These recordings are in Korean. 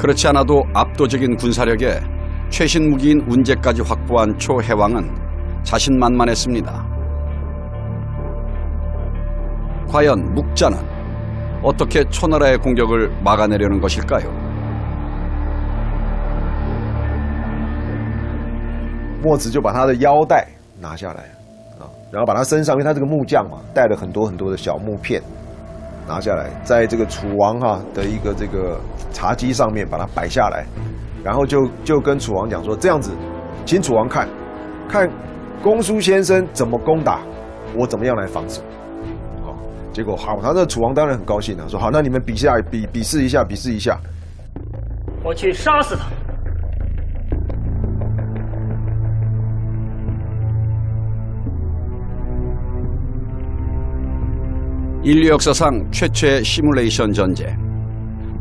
그렇지 않아도 압도적인 군사력에 최신 무기인 운제까지 확보한 초해왕은 자신만만했습니다. 과연 묵자는 어떻게 초나라의 공격을 막아내려는 것일까요? 墨子就把他的腰带拿下来啊，然后把他身上，因为他这个木匠嘛，带了很多很多的小木片，拿下来，在这个楚王哈、的一个这个 茶几上面把它摆下来，然后就就跟楚王讲说，这样子，请楚王看，看公叔先生怎么攻打，我怎么样来防守。好，结果好，他的楚王当然很高兴了，说好，那你们比下比比试一下，比试一下。我去杀死他。 인류 역사상 최초의 시뮬레이션 전제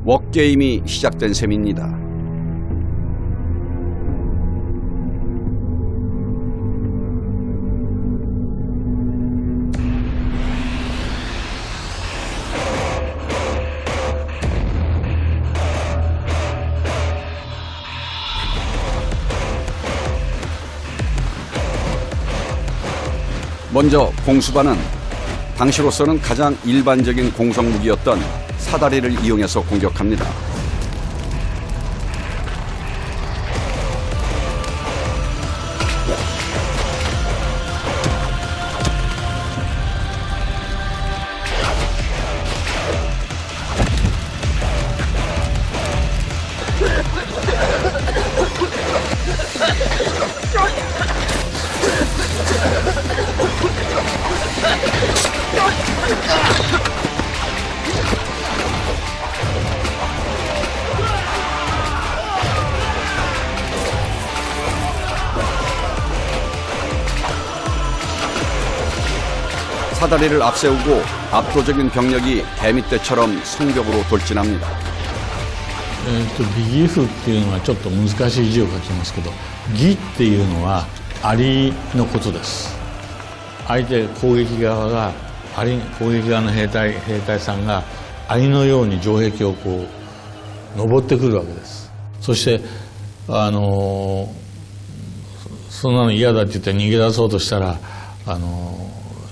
워게임이 시작된 셈입니다. 먼저 공수반은 당시로서는 가장 일반적인 공성 무기였던 사다리를 이용해서 공격합니다. 사다리를 앞세우고 압도적인 병력이 개미 때처럼 성벽으로 돌진합니 다. えっ、とビギフっていうのはちょっと難しい字を書きますけどギっていうのはアリのことです相手攻撃側がアリ攻撃側の兵隊兵隊さんがアリのように城壁をこう登ってくるわけですそしてあのそんなの嫌だって言って逃げ出そうとしたらあの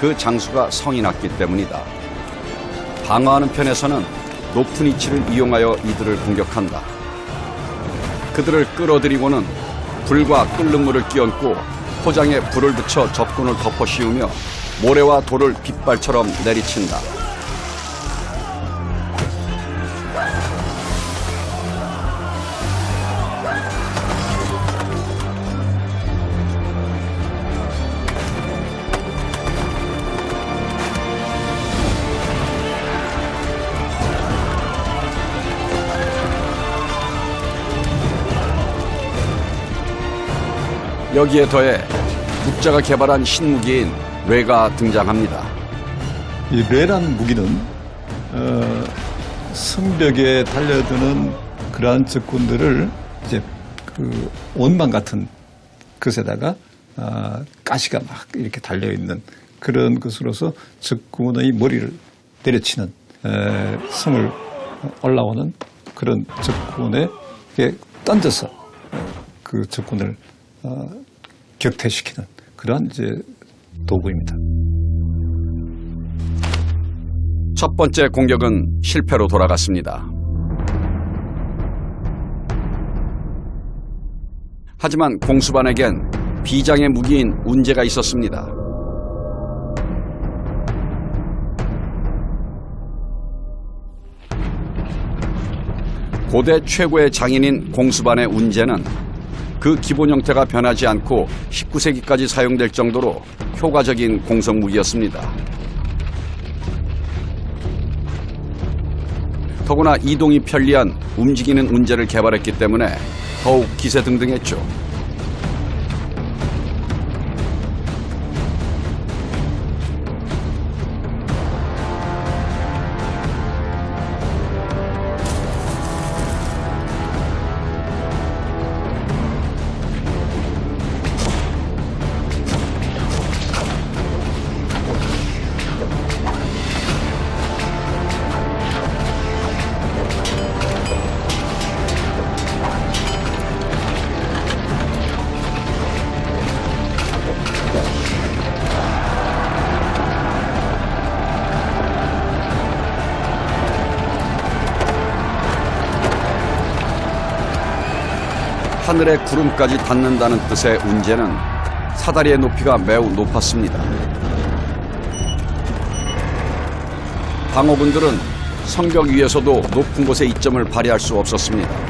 그 장수가 성이 났기 때문이다. 방어하는 편에서는 높은 위치를 이용하여 이들을 공격한다. 그들을 끌어들이고는 불과 끓는 물을 끼얹고 포장에 불을 붙여 적군을 덮어 씌우며 모래와 돌을 빗발처럼 내리친다. 여기에 더해 묵자가 개발한 신무기인 뇌가 등장합니다. 이 뇌라는 무기는 어, 성벽에 달려드는 그러한 적군들을 이제 그 원망 같은 것에다가 아, 가시가 막 이렇게 달려 있는 그런 것으로서 적군의 머리를 때려치는 에, 성을 올라오는 그런 적군에게 던져서 어, 그 적군을 어, 격퇴시키는 그러한 이제 도구입니다. 첫 번째 공격은 실패로 돌아갔습니다. 하지만 공수반에겐 비장의 무기인 운제가 있었습니다. 고대 최고의 장인인 공수반의 운제는 그 기본 형태가 변하지 않고 19세기까지 사용될 정도로 효과적인 공성 무기였습니다. 더구나 이동이 편리한 움직이는 운제를 개발했기 때문에 더욱 기세 등등했죠. 하늘의 구름까지 닿는다는 뜻의 운제는 사다리의 높이가 매우 높았습니다. 방어군들은 성벽 위에서도 높은 곳에 이점을 발휘할 수 없었습니다.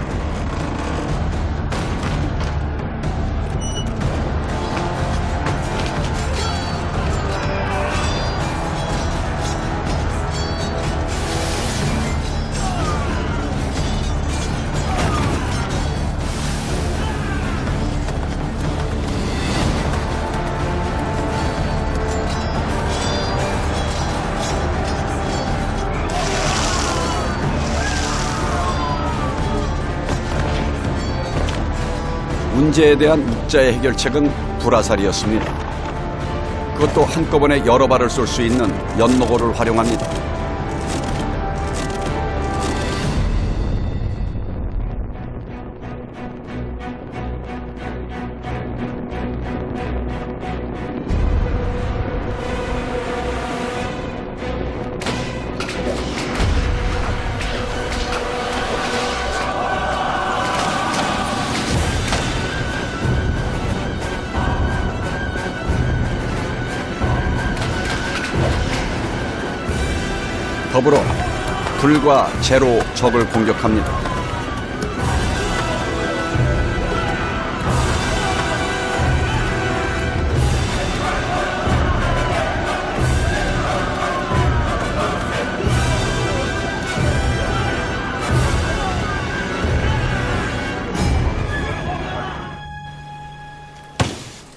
문제에 대한 묵자의 해결책은 불화살이었습니다. 그것도 한꺼번에 여러 발을 쏠 수 있는 연노고를 활용합니다. 더불어 불과 재로 적을 공격합니다.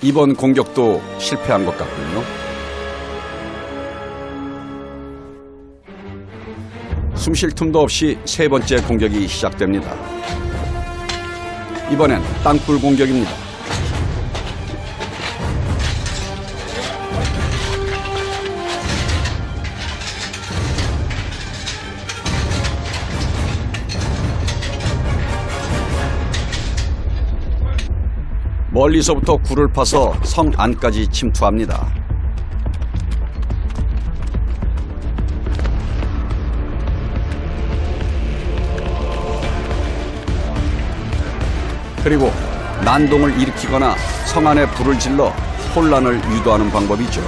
이번 공격도 실패한 것 같군요. 숨 쉴 틈도 없이 세 번째 공격이 시작됩니다. 이번엔 땅굴 공격입니다. 멀리서부터 굴을 파서 성 안까지 침투합니다. 그리고 난동을 일으키거나 성 안에 불을 질러 혼란을 유도하는 방법이죠.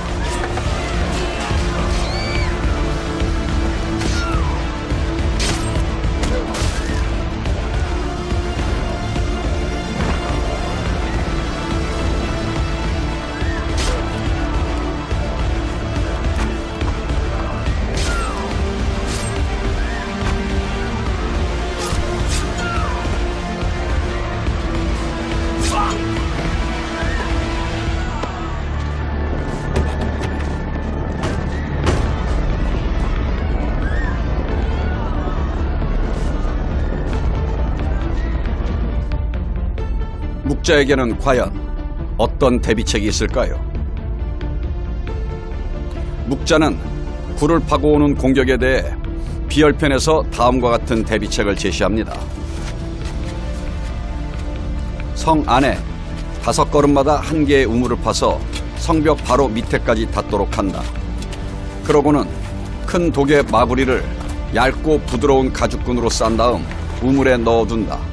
묵자에게는 과연 어떤 대비책이 있을까요? 묵자는 굴을 파고 오는 공격에 대해 비열편에서 다음과 같은 대비책을 제시합니다. 성 안에 다섯 걸음마다 한 개의 우물을 파서 성벽 바로 밑에까지 닿도록 한다. 그러고는 큰 독의 마구리를 얇고 부드러운 가죽끈으로 싼 다음 우물에 넣어둔다.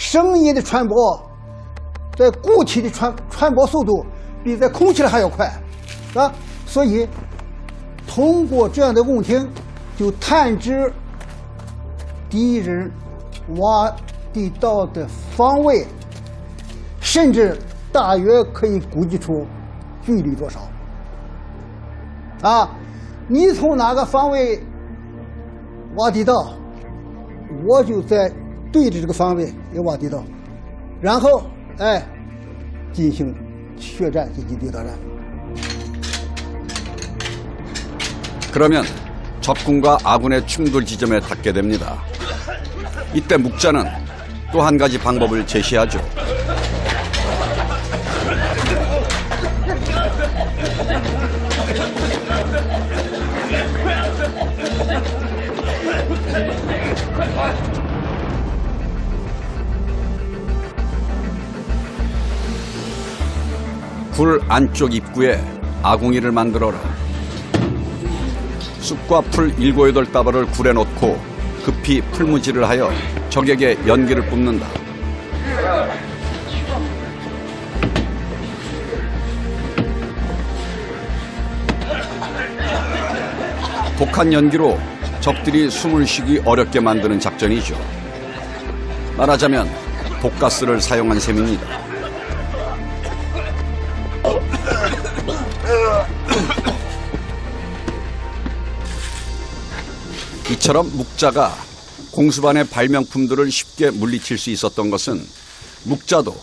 声音的传播在固体的传传播速度比在空气里还要快，啊，所以通过这样的问听，就探知敌人挖地道的方位，甚至大约可以估计出距离多少。啊，你从哪个方位挖地道，我就在对着这个方位也挖地道，然后哎进行血战，进行地道战。 그러면 적군과 아군의 충돌 지점에 닿게 됩니다. 이때 묵자는 또 한 가지 방법을 제시하죠. 굴 안쪽 입구에 아궁이를 만들어라. 쑥과 풀 일곱 여덟 다발을 굴에 넣고 급히 풀무질을 하여 적에게 연기를 뿜는다. 독한 연기로 적들이 숨을 쉬기 어렵게 만드는 작전이죠. 말하자면 독가스를 사용한 셈입니다. 이처럼 묵자가 공수반의 발명품들을 쉽게 물리칠 수 있었던 것은 묵자도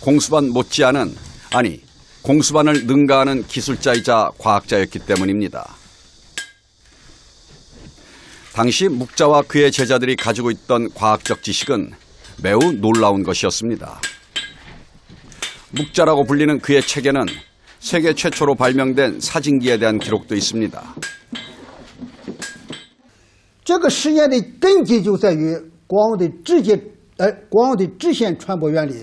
공수반 못지않은 아니 공수반을 능가하는 기술자이자 과학자였기 때문입니다. 당시 묵자와 그의 제자들이 가지고 있던 과학적 지식은 매우 놀라운 것이었습니다. 묵자라고 불리는 그의 책에는 세계 최초로 발명된 사진기에 대한 기록도 있습니다. 这个实验的根基就在于光的直接，呃，光的直线传播原理。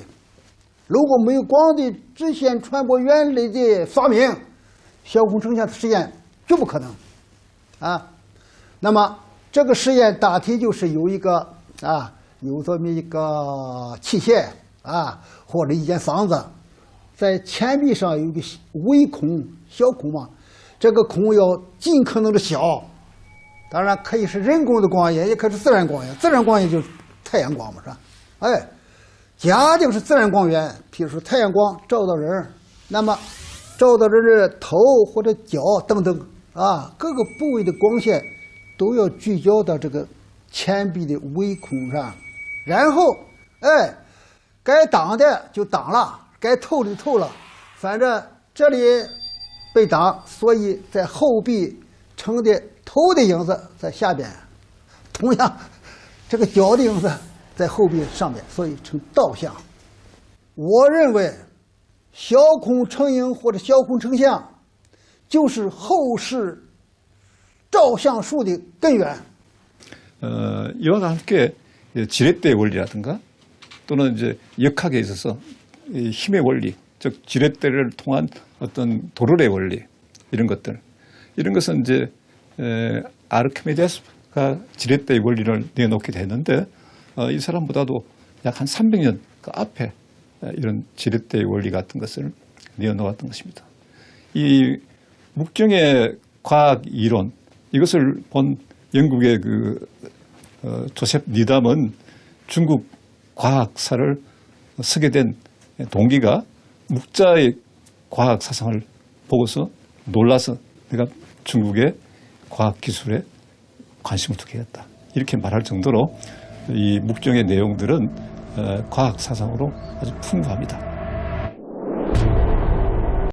如果没有光的直线传播原理的发明，小孔成像的实验就不可能，啊。那么这个实验大体就是有一个啊，有这么一个器械啊，或者一间房子，在前壁上有一个微孔小孔嘛，这个孔要尽可能的小。当然可以是人工的光源，也可以是自然光源。自然光源就是太阳光嘛，是吧？哎，假定是自然光源，譬如说太阳光照到人，那么照到人的头或者脚等等啊，各个部位的光线都要聚焦到这个前壁的微孔上，然后哎，该挡的就挡了，该透的透了，反正这里被挡，所以在后壁成的头的影子在下边，同样，这个脚的影子在后壁上面，所以成倒像。我认为，小孔成影或者小孔成像，就是后世照相术的根源。 어, 이와 함께 지렛대 원리라든가 또는 이제 역학에 있어서 이 힘의 원리, 즉 지렛대를 통한 어떤 도르의 원리 이런 것들 이런 것은 이제 에, 아르키메데스가 지렛대의 원리를 내놓게 됐는데 어, 이 사람보다도 약 한 300년 그 앞에 에, 이런 지렛대의 원리 같은 것을 내어놓았던 것입니다. 이 묵정의 과학 이론 이것을 본 영국의 그 어, 조셉 니담은 중국 과학사를 쓰게 된 동기가 묵자의 과학 사상을 보고서 놀라서 내가 중국의 과학 기술에 관심을 두게 했다. 이렇게 말할 정도로 이 묵정의 내용들은 어, 과학 사상으로 아주 풍부합니다.